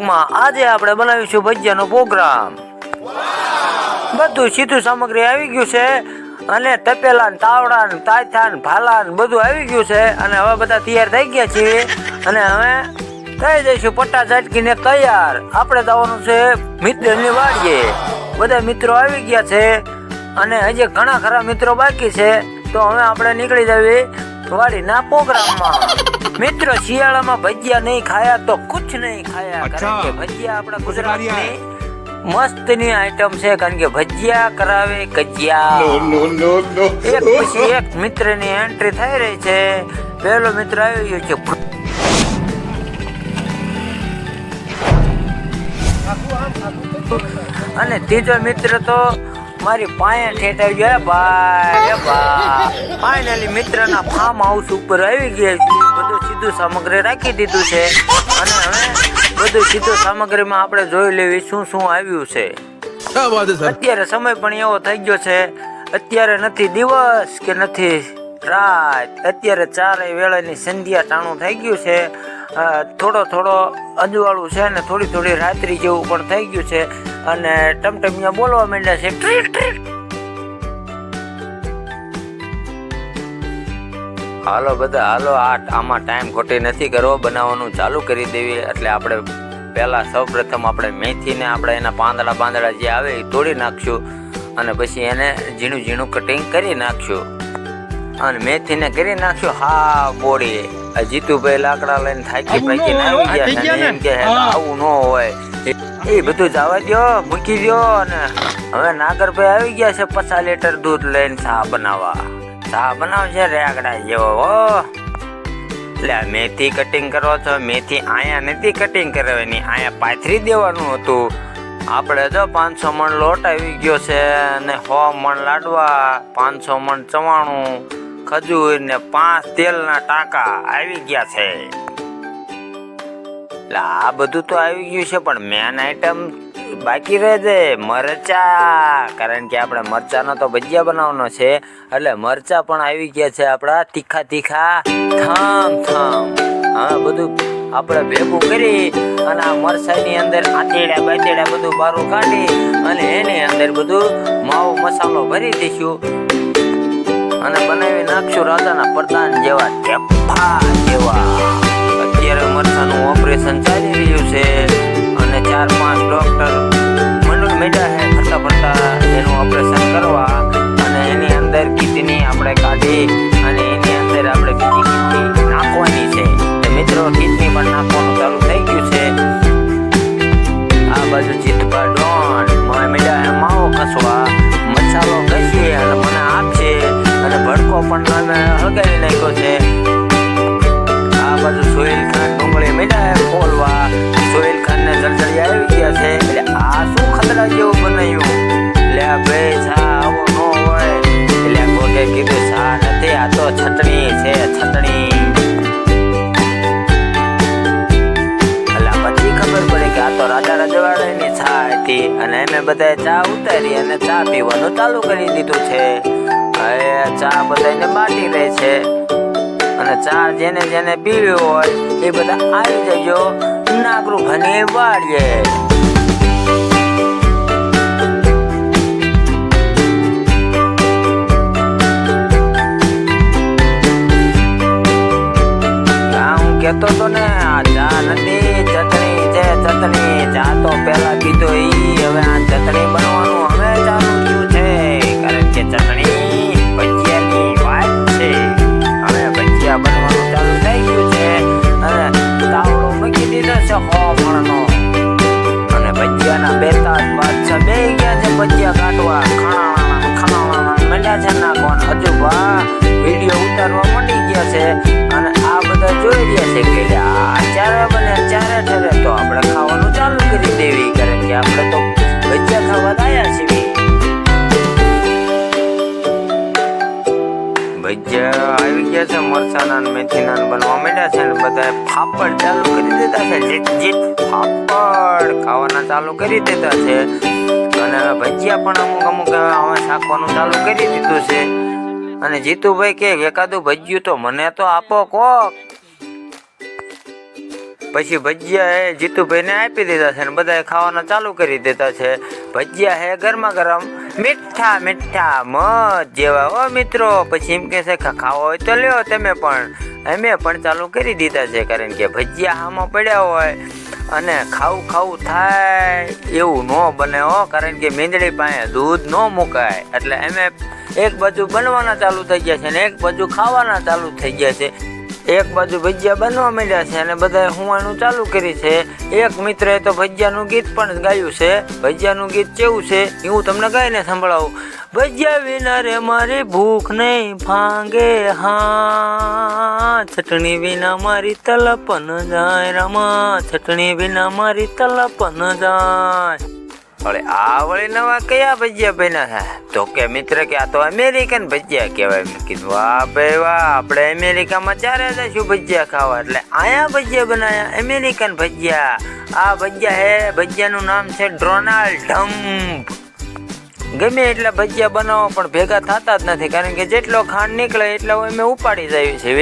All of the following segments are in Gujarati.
બ્લોગમાં આજે આપણે બનાવીશું ભજીયાનો પ્રોગ્રામ. બધું સીધું સામગ્રી આવી ગયું છે અને તપેલા તાવડા તાથા ભાલા બધું આવી ગયું છે અને હવે બધા તૈયાર થઈ ગયા છીએ અને હવે થઈ જઈશું પટ્ટા ઝટકીને તૈયાર. આપણે જવાનું છે મિત્રની વાડીએ. બધા મિત્રો આવી ગયા છે અને હજી ઘણા ખરા મિત્રો બાકી છે. તો હવે આપણે નીકળી જવી વાડીના પ્રોગ્રામમાં. મિત્રો શિયાળામાં ભજીયા નહીં ખાયા તો કુછ નહીં ખાયા. કારણ કે ભજીયા આપણા ગુજરાતની મસ્તની આઈટમ છે કારણ કે ભજીયા કરાવે કજિયા. એક પછી એક મિત્રની એન્ટ્રી થઈ રહી છે. પહેલો મિત્ર આવી ગયો છે અને ત્રીજો મિત્ર તો મારી પાયા ઠેઠ આવી ગયો ભાઈ ભાઈ ફાઇનલી મિત્રના ફાર્મ હાઉસ ઉપર આવી ગયા છે. બધું સામગ્રી રાખી દીધું છે. અને હવે બધું સીધું સામગ્રીમાં આપણે જોઈ લેવી શું શું આવ્યું છે. અત્યારે સમય પણ એવો થઈ ગયો છે. અત્યારે નથી દિવસ કે નથી રાત. અત્યારે ચારેય વેળાની સંધ્યા ટાણું થઈ ગયું છે. થોડો થોડો અજવાળું છે ને થોડી થોડી રાત્રિ જેવું પણ થઈ ગયું છે. અને ટમટમિયા બોલવા માંડ્યા છે. Trick trick. હાલો બધા હાલો આ આમાં ટાઈમ ખોટી નથી કરવો બનાવવાનું ચાલુ કરી દેવી. એટલે આપણે પહેલા સૌપ્રથમ આપણે મેથીને આપણે એના પાંદડા પાંદડા જે આવે એ તોડી નાખશું અને પછી એને ઝીણું ઝીણું કટિંગ કરી નાખશું. અને મેથીને કરી નાખશું હા બોડી. આ જીતુભાઈ લાકડા લઈને થાકી પાકીને આવી ગયા છે એમ કે આવું ન હોય. એ- એ બધું જવા દો મૂકી દો અને હવે નાગરભાઈ આવી ગયા છે પચાસ લીટર દૂધ લઈને ચા બનાવવા. ચા બનાવશે રેગડા જેવો, હો. એટલે મેથી કટિંગ કરો છો, મેથી આયા નથી કટિંગ કરવાની આયા પાથરી દેવાનું હતું. આપણે જો પાંચસો મણ લોટ આવી ગયો છે અને સો મણ લાડવા, પાંચસો મણ ચવાણું, ખજૂર ને પાંચ તેલના ટાંકા આવી ગયા છે. એટલે આ બધું તો આવી ગયું છે, પણ મેન આઈટમ બાકી રહે છે મરચા. કારણ કે આપણે મરચાનો તો ભજીયા બનાવવાનો છે. એટલે મરચા પણ આવી ગયા છે આપણા તીખા તીખા. થમ થમ હા, બધું આપણે ભેગું કરી અને આ મરચાની અંદર આંતેડા બાતેડા બધું બારું કાઢી અને એની અંદર બધું માવો મસાલો ભરી દઈશું. અને બનાવી નાખશું રાજાના પ્રધાન જેવા ચેપા જેવા. અત્યારે મરચાનું ઓપરેશન ચાલી રહ્યું છે. ચાર પાંચ ડોક્ટર મંડળ મેળા છે ફરતા ફરતા એનું ઓપરેશન કરવા અને એની અંદર કિડની આપણે કાઢી અને એની અંદર આપણે બીજી કિડની નાખવાની છે. મિત્રો કિડની બધાએ ચા ઉતારી અને ચા પીવાનું ચાલુ કરી દીધું છે. હવે ચા બધાને બાટી દે છે. અને ચા જેને જેને પીવી હોય એ બધા આવી જજો. નાગરું ઘણી વાળીએ છે અને ભજીયાના બે તાસ બાદશાહ બે ગયા છે ભજીયા કાઢવા. ખાણા ખાણા મંડ્યા છે નાખવાના હજુ બા, વીડિયો ઉતારવા મટી ગયા છે. અને આ બધા જોઈ રહ્યા છે કે આ ને માંડ્યા છે ને બધાએ પાપડ ચાલુ કરી દીધા છે. જીત જીત પાપડ ખાવાના ચાલુ કરી દીધા છે. અને હવે ભજીયા પણ અમુક અમુક હવે શાકવાનું ચાલુ કરી દીધું છે. અને જીતુભાઈ કે એકાદું ભજીયું તો મને તો આપો કોક. પછી ભજીયા હે જીતુભાઈને આપી દીધા છે ને બધાએ ખાવાના ચાલુ કરી દીધા છે. ભજીયા હે ગરમા ગરમ. મીઠા મીઠા મધ જેવા. હો મિત્રો, પછી એમ કે છે ખાવા હોય તો લ્યો તમે પણ. અમે પણ ચાલુ કરી દીધા છે કારણ કે ભજીયા આમાં પડ્યા હોય અને ખાવું ખાવું થાય એવું ન બને હો, કારણ કે મીંદડી પાસે દૂધ ન મુકાય. એટલે અમે એક બાજુ બનવાના ચાલુ થઈ ગયા છે ને એક બાજુ ખાવાના ચાલુ થઈ ગયા છે. એક બાજુ ભજીયા બનવા માંડ્યા છે અને બધાએ હુવાનું ચાલુ કરી છે. એક મિત્રએ તો ભજીયાનું ગીત પણ ગાયું છે. ભજીયાનું ગીત કેવું છે એ હું તમને ગાઈને સંભળાવું. ભજીયા વિના રે મારી ભૂખ નહીં ફાંગે હા ચટણી વિના મારી તલપ ન જાય રમા. ચટણી વિના મારી તલપ ન જાય. વળી આ વળી નવા કયા ભજીયા બન્યા છે? તો કે મિત્ર કે આ તો અમેરિકન ભજીયા કહેવાય. મેં કીધું, વાહ ભાઈ વાહ, આપણે અમેરિકામાં ચારે જઈશું ભજીયા ખાવા. એટલે અહીંયા ભજીયા બનાવ્યા અમેરિકન ભજીયા. આ ભજીયા હે, ભજીયાનું નામ છે ડોનાલ્ડ ડમ્પ ગમે એટલા ભજીયા બનાવો, પણ ભેગા થતા જ નથી, કારણ કે જેટલો ખાંડ નીકળે એટલો અમે ઉપાડી જાય છે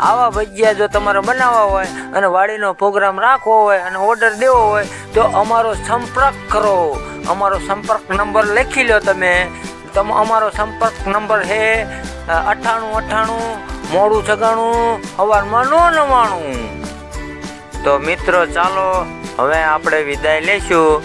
આવા ભજીયા જો તમારે બનાવવા હોય અને વાડીનો પ્રોગ્રામ રાખવો હોય અને ઓર્ડર દેવો હોય, તો અમારો સંપર્ક કરો. અમારો સંપર્ક નંબર લખી લો તમે. તમ, અમારો સંપર્ક નંબર છે અઠ્ઠાણું અઠ્ઠાણું મોડું છગાણું સવારમાં નો નવાણું. તો મિત્રો, ચાલો, હવે આપણે વિદાય લઈશું.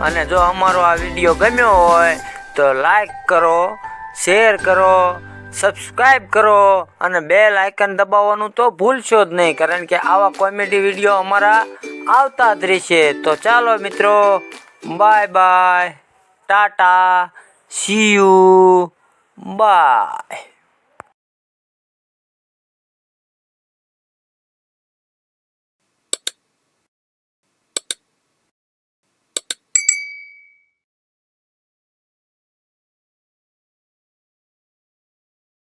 અને જો અમારો આ વીડિયો ગમ્યો હોય, તો લાઈક કરો શેર કરો સબસ્ક્રાઈબ કરો અને બેલ આઇકન દબાવવાનું તો ભૂલશો જ નહીં, કારણ કે આવા કોમેડી વીડિયો અમારા આવતા જ રહેશે. તો ચાલો મિત્રો, bye bye, tata see you bye.